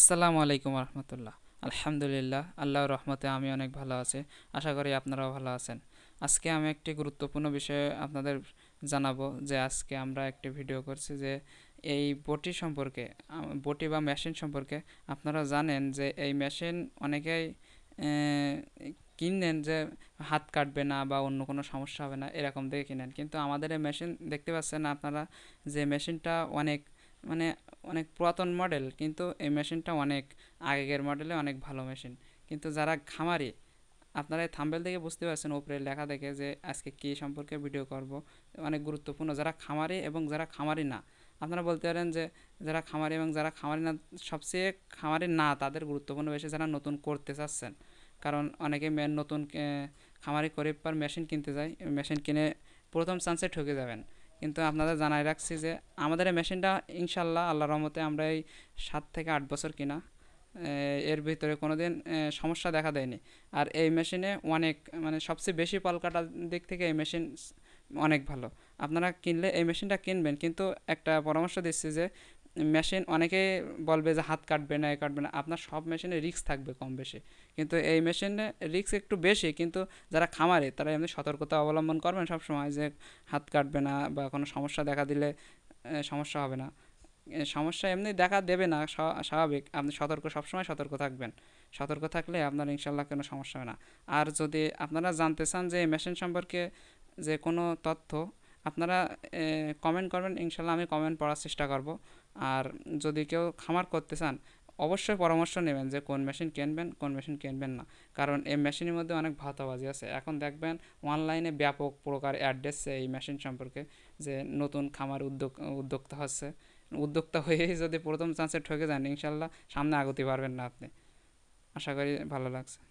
আসসালামু আলাইকুম রহমতুল্লাহ। আলহামদুলিল্লাহ, আল্লাহর রহমতে আমি অনেক ভালো আছি। আশা করি আপনারাও ভালো আছেন। আজকে আমি একটি গুরুত্বপূর্ণ বিষয়ে আপনাদের জানাব যে আজকে আমরা একটি ভিডিও করছি যে এই বটি সম্পর্কে বটি বা মেশিন সম্পর্কে। আপনারা জানেন যে এই মেশিন অনেকেই কিনেন যে হাত কাটবে না বা অন্য কোনো সমস্যা হবে না, এরকম দেখে কিনেন। কিন্তু আমাদের এই মেশিন দেখতে পাচ্ছেন আপনারা যে মেশিনটা অনেক মানে অনেক পুরাতন মডেল কিন্তু এই মেশিনটা অনেক আগের মডেলে অনেক ভালো মেশিন কিন্তু যারা খামারি, আপনারা এই থাম্বেল থেকে বুঝতে পারছেন, উপরে লেখা দেখে যে আজকে কী সম্পর্কে ভিডিও করব। অনেক গুরুত্বপূর্ণ। যারা খামারি এবং যারা খামারি না, আপনারা বলতে পারেন যে যারা খামারি এবং যারা খামারি না, সবচেয়ে খামারি না, তাদের গুরুত্বপূর্ণ বেশি যারা নতুন করতে চাচ্ছেন। কারণ অনেকে নতুন খামারি করে পর মেশিন কিনতে যায়। মেশিন কিনে প্রথম চান্সে ঠকে যাবেন। কিন্তু আপনাদের জানাই রাখছি যে আমাদের এই মেশিনটা ইনশাল্লাহ আল্লাহ রহমতে আমরা এই সাত থেকে আট বছর কিনা এর ভিতরে কোনো দিন সমস্যা দেখা দেয়নি। আর এই মেশিনে অনেক মানে সবচেয়ে বেশি পাল কাটার দিক থেকে এই মেশিন অনেক ভালো। আপনারা কিনলে এই মেশিনটা কিনবেন, কিন্তু একটা পরামর্শ দিচ্ছি যে মেশিন অনেকে বলবে যে হাত কাটবে না, এ কাটবে না। আপনার সব মেশিনে রিস্ক থাকবে কম বেশি। কিন্তু এই মেশিনে রিস্ক একটু বেশি, কিন্তু যারা খামারে তারা এমনি সতর্কতা অবলম্বন করবেন সব সময় যে হাত কাটবে না বা কোনো সমস্যা দেখা দিলে সমস্যা হবে না। সমস্যা এমনি দেখা দেবে না স্বাভাবিক। আপনি সতর্ক, সবসময় সতর্ক থাকবেন। সতর্ক থাকলে আপনার ইনশাল্লাহ কোনো সমস্যা হবে না। আর যদি আপনারা জানতে চান যে মেশিন সম্পর্কে যে কোনো তথ্য আপনারা কমেন্ট করবেন, ইনশাল্লাহ আমি কমেন্ট পড়ার চেষ্টা করব। আর যদি কেউ খামার করতে চান, অবশ্যই পরামর্শ নেবেন যে কোন মেশিন কিনবেন, কোন মেশিন কিনবেন না। কারণ এই মেশিনের মধ্যে অনেক ভাতাবাজি আছে। এখন দেখবেন অনলাইনে ব্যাপক প্রকার অ্যাড দিচ্ছে এই মেশিন সম্পর্কে যে নতুন খামার উদ্যোগ, উদ্যোক্তা হচ্ছে। উদ্যোক্তা হয়েই যদি প্রথম চান্সে ঠকে যান, ইনশাল্লাহ সামনে আগাতে পারবেন না আপনি। আশা করি ভালো লাগছে।